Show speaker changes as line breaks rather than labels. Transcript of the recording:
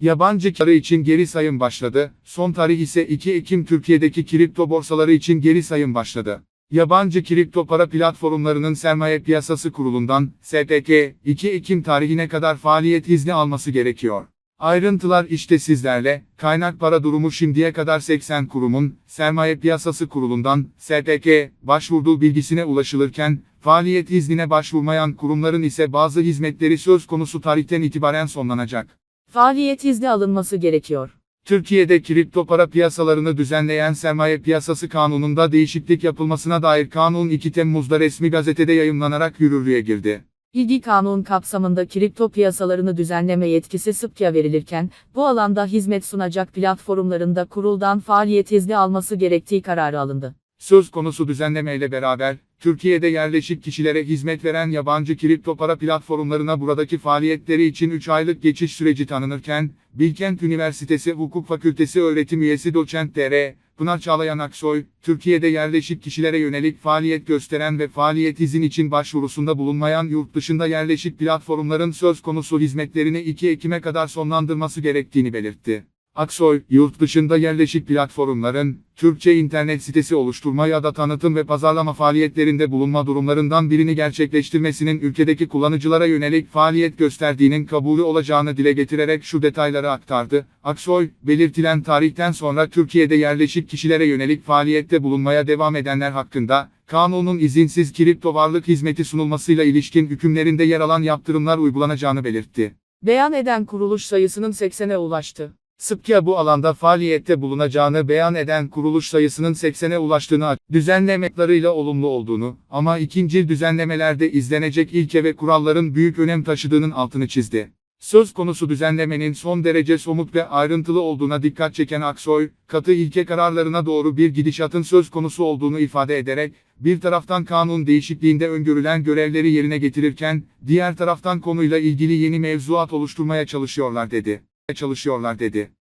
Yabancı karı için geri sayım başladı. Son tarih ise 2 Ekim Türkiye'deki kripto borsaları için geri sayım başladı. Yabancı kripto para platformlarının sermaye piyasası kurulundan, SPK, 2 Ekim tarihine kadar faaliyet izni alması gerekiyor. Ayrıntılar işte sizlerle, kaynak para durumu şimdiye kadar 80 kurumun, sermaye piyasası kurulundan, SPK, başvurduğu bilgisine ulaşılırken, faaliyet iznine başvurmayan kurumların ise bazı hizmetleri söz konusu tarihten itibaren sonlanacak.
Faaliyet izni alınması gerekiyor.
Türkiye'de kripto para piyasalarını düzenleyen Sermaye Piyasası Kanunu'nda değişiklik yapılmasına dair kanun 2 Temmuz'da resmi gazetede yayımlanarak yürürlüğe girdi.
İlgi kanun kapsamında kripto piyasalarını düzenleme yetkisi SıPK'a verilirken, bu alanda hizmet sunacak platformlarında kuruldan faaliyet izni alması gerektiği kararı alındı.
Söz konusu düzenlemeyle beraber, Türkiye'de yerleşik kişilere hizmet veren yabancı kripto para platformlarına buradaki faaliyetleri için 3 aylık geçiş süreci tanınırken, Bilkent Üniversitesi Hukuk Fakültesi öğretim üyesi doçent dr. Pınar Çağlayan Aksoy, Türkiye'de yerleşik kişilere yönelik faaliyet gösteren ve faaliyet izin için başvurusunda bulunmayan yurt dışında yerleşik platformların söz konusu hizmetlerini 2 Ekim'e kadar sonlandırması gerektiğini belirtti. Aksoy, yurt dışında yerleşik platformların, Türkçe internet sitesi oluşturma ya da tanıtım ve pazarlama faaliyetlerinde bulunma durumlarından birini gerçekleştirmesinin ülkedeki kullanıcılara yönelik faaliyet gösterdiğinin kabulü olacağını dile getirerek şu detayları aktardı. Aksoy, belirtilen tarihten sonra Türkiye'de yerleşik kişilere yönelik faaliyette bulunmaya devam edenler hakkında, kanunun izinsiz kripto varlık hizmeti sunulmasıyla ilişkin hükümlerinde yer alan yaptırımlar uygulanacağını belirtti.
Beyan eden kuruluş sayısının 80'e ulaştı.
Sıpka bu alanda faaliyette bulunacağını beyan eden kuruluş sayısının 80'e ulaştığını açıkladı. düzenlemelerle olumlu olduğunu ama ikinci düzenlemelerde izlenecek ilke ve kuralların büyük önem taşıdığının altını çizdi. Söz konusu düzenlemenin son derece somut ve ayrıntılı olduğuna dikkat çeken Aksoy, katı ilke kararlarına doğru bir gidişatın söz konusu olduğunu ifade ederek, bir taraftan kanun değişikliğinde öngörülen görevleri yerine getirirken, diğer taraftan konuyla ilgili yeni mevzuat oluşturmaya çalışıyorlar dedi çalışıyorlar dedi.